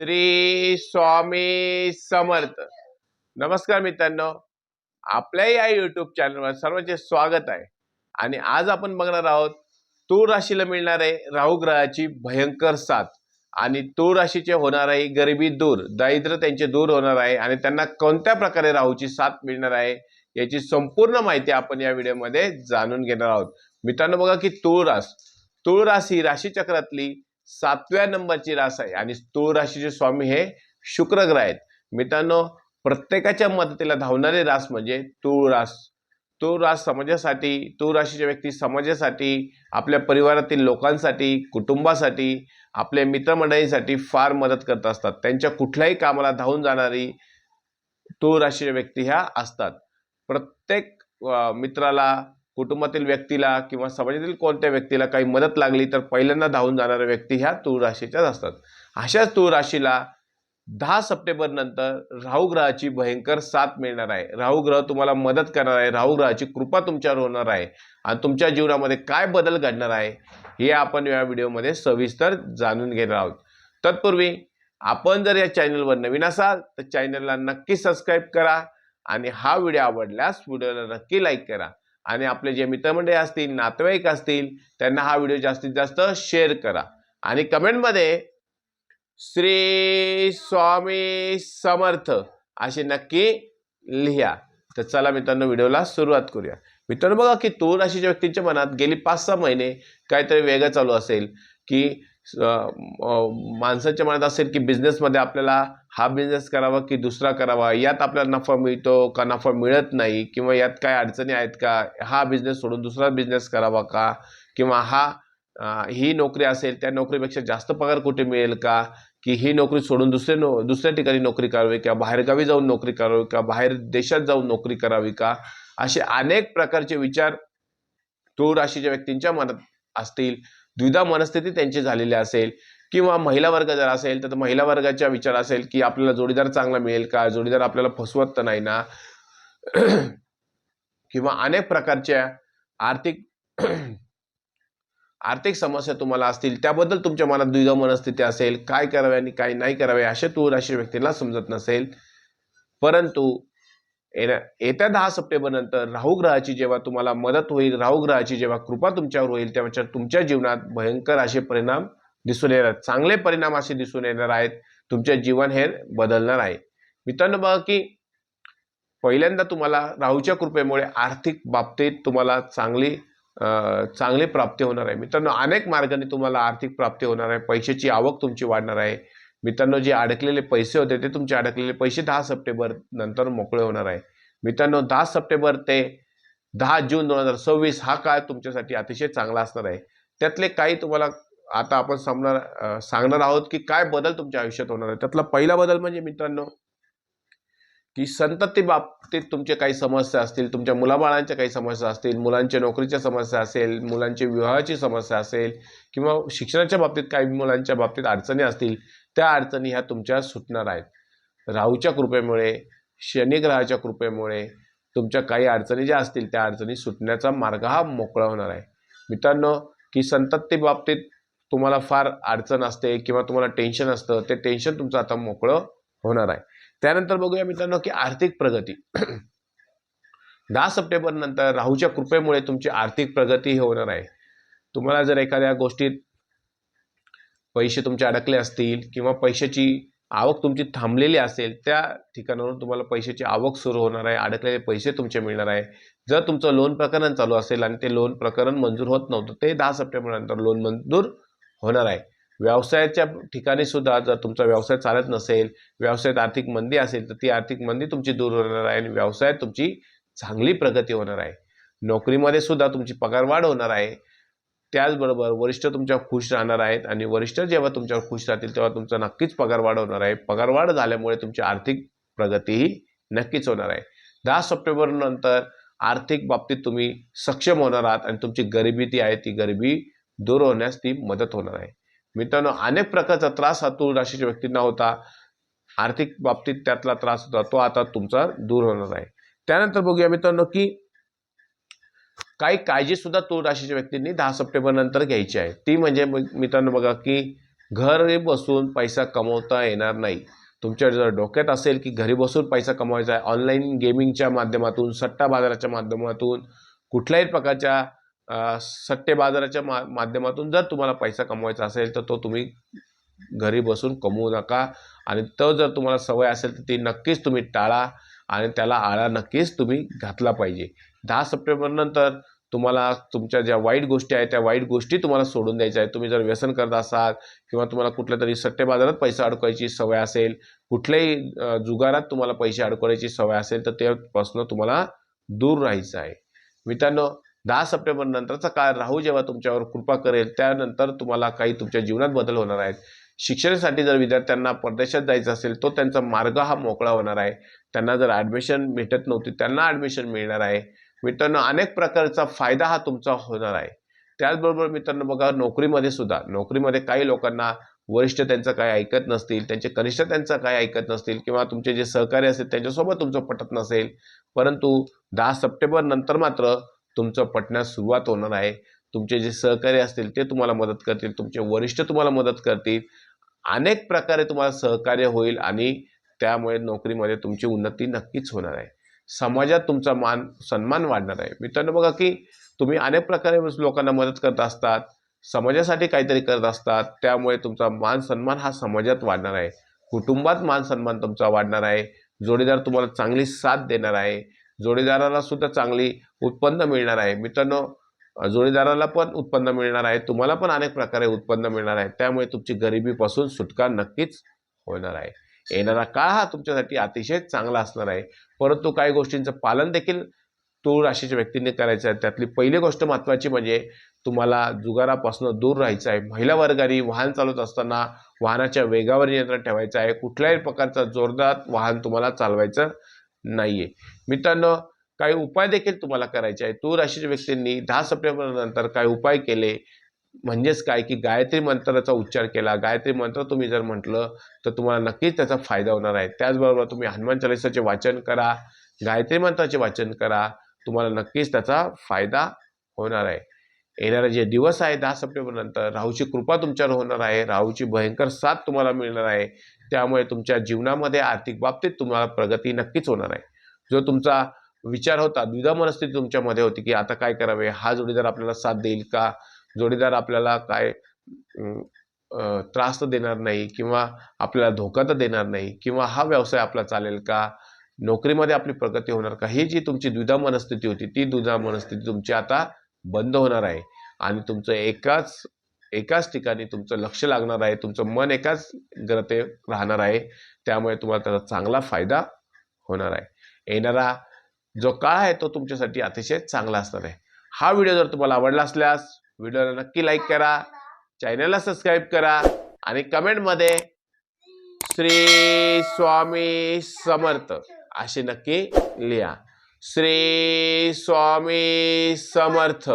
श्री स्वामी समर्थ. नमस्कार मित्रांनो. आपल्या या युट्यूब चॅनलवर सर्वांचे स्वागत आहे. आणि आज आपण बघणार आहोत तूळ राशीला मिळणार आहे राहू ग्रहाची भयंकर साथ. आणि तूळ राशीचे होणार आहे गरिबी दूर दारिद्र्य त्यांचे दूर होणार आहे आणि त्यांना कोणत्या प्रकारे राहूची साथ मिळणार आहे याची संपूर्ण माहिती आपण या व्हिडिओमध्ये जाणून घेणार आहोत. मित्रांनो बघा की तूळ रास तूळ रास ही राशीचक्रातली सातव्या नंबरची रास आहे. आणि तूळ राशीचे स्वामी हे शुक्र ग्रह आहेत. मित्रांनो प्रत्येकाच्या मदतीला धावणारे रास म्हणजे तूळ रास तूळ रास समाजासाठी तूळ राशीच्या व्यक्ती समाजासाठी आपल्या परिवारातील लोकांसाठी कुटुंबासाठी आपल्या मित्रमंडळींसाठी फार मदत करत असतात. त्यांच्या कुठल्याही कामाला धावून जाणारी तूळ राशीच्या व्यक्ती ह्या असतात. प्रत्येक मित्राला कुटुंबातील व्यक्तीला किंवा समाजातील कोणत्या व्यक्तीला काही मदत लागली तर पहिल्यांदा धावून जाणाऱ्या व्यक्ती ह्या तूळ राशीच्याच असतात. अशाच तूळ राशीला दहा सप्टेंबर नंतर राहू ग्रहाची भयंकर साथ मिळणार आहे. राहू ग्रह तुम्हाला मदत करणार आहे. राहू ग्रहाची कृपा तुमच्यावर होणार आहे. आणि तुमच्या जीवनामध्ये काय बदल घडणार आहे हे आपण या व्हिडिओमध्ये सविस्तर जाणून घेणार आहोत. तत्पूर्वी आपण जर या चॅनलवर नवीन असाल तर चॅनलला नक्की सबस्क्राईब करा आणि हा व्हिडिओ आवडल्यास व्हिडिओला नक्की लाईक करा. आणि आपले जे मित्रमंडळी असतील नातेवाईक असतील त्यांना हा व्हिडिओ जास्तीत जास्त शेअर करा. आणि कमेंटमध्ये श्री स्वामी समर्थ असे नक्की लिहा. तर चला मित्रांनो व्हिडिओला सुरुवात करूया. मित्रांनो बघा की तूर राशीच्या व्यक्तींच्या मनात गेली पाच सहा महिने काहीतरी वेगळं चालू असेल की माणसाच्या मनात असेल की बिझनेसमध्ये आपल्याला हा बिझनेस करावा की दुसरा करावा यात आपल्याला नफा मिळतो का नफा मिळत नाही किंवा यात काय अडचणी आहेत का हा बिझनेस सोडून दुसरा बिझनेस करावा का? किंवा हा ही नोकरी असेल त्या नोकरीपेक्षा जास्त पगार कुठे मिळेल का? की ही नोकरी सोडून दुसरे नो दुसऱ्या ठिकाणी नोकरी करावी किंवा बाहेरगावी जाऊन नोकरी करावी का? बाहेर देशात जाऊन नोकरी करावी का? असे अनेक प्रकारचे विचार तूळ राशीच्या व्यक्तींच्या मनात असतील. द्विधा मनस्थिती त्यांची झालेली असेल किंवा महिला वर्ग जर असेल तर महिला वर्गाचा विचार असेल की आपल्याला जोडीदार चांगला मिळेल का? जोडीदार आपल्याला फसवत तर नाही ना? किंवा अनेक प्रकारच्या आर्थिक आर्थिक समस्या तुम्हाला असतील त्याबद्दल तुमच्या मनात द्विधा मनस्थिती असेल काय करावे आणि काय नाही करावे असे तूर राशी व्यक्तीला समजत नसेल. परंतु येण्या- येत्या दहा सप्टेंबर नंतर राहू ग्रहाची जेव्हा तुम्हाला मदत होईल राहू ग्रहाची जेव्हा कृपा तुमच्यावर होईल तेव्हा तुमच्या जीवनात भयंकर असे परिणाम दिसून येणार आहेत. चांगले परिणाम असे दिसून येणार आहेत. तुमचे जीवन हे बदलणार आहे. मित्रांनो बघा की पहिल्यांदा तुम्हाला राहूच्या कृपेमुळे आर्थिक बाबतीत तुम्हाला चांगली चांगली प्राप्ती होणार आहे. मित्रांनो अनेक मार्गाने तुम्हाला आर्थिक प्राप्ती होणार आहे. पैशाची आवक तुमची वाढणार आहे. मित्रांनो जे अडकलेले पैसे होते ते तुमचे अडकलेले पैसे दहा सप्टेंबर नंतर मोकळे होणार आहे. मित्रांनो दहा सप्टेंबर ते दहा जून दोन हजार सव्वीस हा काळ तुमच्यासाठी अतिशय चांगला असणार आहे. त्यातले काही तुम्हाला आता आपण सांगणार सांगणार आहोत की काय बदल तुमच्या आयुष्यात होणार आहे. त्यातला पहिला बदल म्हणजे मित्रांनो की संतती बाबतीत तुमचे काही समस्या असतील तुमच्या मुलाबाळांच्या काही समस्या असतील मुलांच्या नोकरीच्या समस्या असेल मुलांची विवाहाची समस्या असेल किंवा शिक्षणाच्या बाबतीत काही मुलांच्या बाबतीत अडचणी असतील त्या अडचणी ह्या तुमच्या सुटणार आहेत. राहूच्या कृपेमुळे शनिग्रहाच्या कृपेमुळे तुमच्या काही अडचणी ज्या असतील त्या अडचणी सुटण्याचा मार्ग हा मोकळा होणार आहे. मित्रांनो की संतती बाबतीत तुम्हाला फार अडचण असते किंवा तुम्हाला टेन्शन असतं ते टेन्शन तुमचं आता मोकळं होणार आहे. त्यानंतर बघूया मित्रांनो की आर्थिक प्रगती. दहा सप्टेंबर नंतर राहूच्या कृपेमुळे तुमची आर्थिक प्रगती हे होणार आहे. तुम्हाला जर एखाद्या गोष्टीत पैसे तुमचे अडकले असतील किंवा पैशाची आवक तुमची थांबलेली असेल त्या ठिकाणावरून तुम्हाला पैशाची आवक सुरू होणार आहे अडकलेले पैसे तुमचे मिळणार आहे. जर तुमचं लोन प्रकरण चालू असेल आणि ते लोन प्रकरण मंजूर होत नव्हतं ते दहा सप्टेंबर नंतर लोन मंजूर होणार आहे. व्यवसायाच्या ठिकाणी सुद्धा जर तुमचा व्यवसाय चालत नसेल व्यवसायात आर्थिक मंदी असेल तर ती आर्थिक मंदी तुमची दूर होणार आहे आणि व्यवसायात तुमची चांगली प्रगती होणार आहे. नोकरीमध्ये सुद्धा तुमची पगारवाढ होणार आहे. त्याचबरोबर वरिष्ठ तुमच्या खुश राहणार आहेत आणि वरिष्ठ जेव्हा तुमच्यावर खुश राहतील तेव्हा तुमचा नक्कीच पगारवाढ होणार आहे. पगारवाढ झाल्यामुळे तुमची आर्थिक प्रगतीही नक्कीच होणार आहे. दहा सप्टेंबर नंतर आर्थिक बाबतीत तुम्ही सक्षम होणार आहात आणि तुमची गरिबी ती आहे ती गरिबी दूर होण्यास ती मदत होणार आहे. मित्रांनो अनेक प्रकारचा त्रास हा तूळ राशीच्या व्यक्तींना होता. आर्थिक बाबतीत त्यातला त्रास होता तो आता तुमचा दूर होणार आहे. त्यानंतर बघूया मित्रांनो की काही काळजी सुद्धा तूळ राशीच्या व्यक्तींनी दहा सप्टेंबर नंतर घ्यायची आहे. ती म्हणजे मित्रांनो बघा की घरी बसून पैसा कमवता येणार नाही. तुमच्या जर डोक्यात असेल की घरी बसून पैसा कमवायचा आहे ऑनलाईन गेमिंगच्या माध्यमातून सट्टा बाजाराच्या माध्यमातून कुठल्याही प्रकारच्या सट्टे बाजाराच्या मा माध्यमातून जर तुम्हाला पैसा कमवायचा असेल तर तो तुम्ही घरी बसून कमवू नका. आणि तो जर तुम्हाला सवय असेल तर ती नक्कीच तुम्ही टाळा आणि त्याला आळा नक्कीच तुम्ही घातला पाहिजे. दहा सप्टेंबरनंतर तुम्हाला तुमच्या ज्या वाईट गोष्टी आहेत त्या वाईट गोष्टी तुम्हाला सोडून द्यायच्या आहेत. तुम्ही जर व्यसन करत असाल किंवा तुम्हाला कुठल्या तरी सट्टे बाजारात पैसे अडकवायची सवय असेल कुठल्याही जुगारात तुम्हाला पैसे अडकवायची सवय असेल तर त्यापासून तुम्हाला दूर राहायचं आहे. मित्रांनो दहा सप्टेंबर नंतरचा काळ राहू जेव्हा तुमच्यावर कृपा करेल त्यानंतर तुम्हाला काही तुमच्या जीवनात बदल होणार आहेत. शिक्षणासाठी जर विद्यार्थ्यांना परदेशात जायचं असेल तो त्यांचा मार्ग हा मोकळा होणार आहे. त्यांना जर ॲडमिशन भेटत नव्हती त्यांना ॲडमिशन मिळणार आहे. मित्रांनो अनेक प्रकारचा फायदा हा तुमचा होणार आहे. त्याचबरोबर मित्रांनो बघा नोकरीमध्ये सुद्धा नोकरीमध्ये काही लोकांना वरिष्ठ त्यांचं काय ऐकत नसतील त्यांचे कनिष्ठ त्यांचं काय ऐकत नसतील किंवा तुमचे जे सहकारी असतील त्यांच्यासोबत तुमचं पटत नसेल. परंतु दहा सप्टेंबर नंतर मात्र तुमचं पटण्यास सुरुवात होणार आहे. तुमचे जे सहकारी असतील ते तुम्हाला मदत करतील. तुमचे वरिष्ठ तुम्हाला मदत करतील. अनेक प्रकारे तुम्हाला सहकार्य होईल आणि त्यामुळे नोकरीमध्ये तुमची उन्नती नक्कीच होणार आहे. समाजात तुमचा मान सन्मान वाढणार आहे. मित्रांनो बघा की तुम्ही अनेक प्रकारे लोकांना मदत करत असतात. समाजासाठी काहीतरी करत असतात. त्यामुळे तुमचा मान सन्मान हा समाजात वाढणार आहे. कुटुंबात मान सन्मान तुमचा वाढणार आहे. जोडीदार तुम्हाला चांगली साथ देणार आहे. जोडीदाराला सुद्धा चांगली उत्पन्न मिळणार आहे. मित्रांनो जोडीदाराला पण उत्पन्न मिळणार आहे. तुम्हाला पण अनेक प्रकारे उत्पन्न मिळणार आहे. त्यामुळे तुमची गरिबीपासून सुटका नक्कीच होणार आहे. येणारा काळ हा तुमच्यासाठी अतिशय चांगला असणार आहे. परंतु काही गोष्टींचं पालन देखील तूळ राशीच्या व्यक्तींनी करायचं आहे. त्यातली पहिली गोष्ट महत्त्वाची म्हणजे तुम्हाला जुगारापासून दूर राहायचं आहे. महिला वर्गाने वाहन चालवत असताना वाहनाच्या वेगावर नियंत्रण ठेवायचं आहे. कुठल्याही प्रकारचा जोरदार वाहन तुम्हाला चालवायचं नाही आहे मित्रांनो काही उपाय देखील तुम्हाला करायचे आहे तू राशीच्या व्यक्तींनी दहा सप्टेंबर नंतर काही उपाय केले. म्हणजेच काय की गायत्री मंत्राचा उच्चार केला. गायत्री मंत्र तुम्ही जर म्हटलं तर तुम्हाला नक्कीच त्याचा फायदा होणार आहे. त्याचबरोबर तुम्ही हनुमान चालिसाचे वाचन करा. गायत्री मंत्राचे वाचन करा. तुम्हाला नक्कीच त्याचा फायदा होणार आहे. येणारे जे दिवस आहे दहा सप्टेंबर नंतर राहूची कृपा तुमच्यावर होणार आहे. राहूची भयंकर साथ तुम्हाला मिळणार आहे. त्यामुळे तुमच्या जीवनामध्ये आर्थिक बाबतीत तुम्हाला प्रगती नक्कीच होणार आहे. जो तुमचा विचार होता द्विधा मनस्थिती तुमच्यामध्ये होती की आता काय करावे? हा जोडीदार आपल्याला साथ देईल का? जोडीदार आपल्याला काय त्रास तर देणार नाही किंवा आपल्याला धोका तर देणार नाही किंवा हा व्यवसाय आपला चालेल का? नोकरीमध्ये आपली प्रगती होणार का? ही जी तुमची द्विधा मनस्थिती होती ती द्विधा मनस्थिती तुमची आता बंद होणार आहे. आणि तुमचं एकाच एकाच ठिकाणी तुमचं लक्ष लागणार आहे तुमचं मन एकाच ग्रते राहणार आहे. त्यामुळे तुम्हाला त्याचा चांगला फायदा होणार आहे. येणारा जो काळ आहे तो तुमच्यासाठी अतिशय चांगला असणार आहे. हा व्हिडिओ जर तुम्हाला आवडला असल्यास व्हिडिओला नक्की लाईक करा चॅनलला सबस्क्राईब करा आणि कमेंटमध्ये श्री स्वामी समर्थ असे नक्की लिहा. श्री स्वामी समर्थ.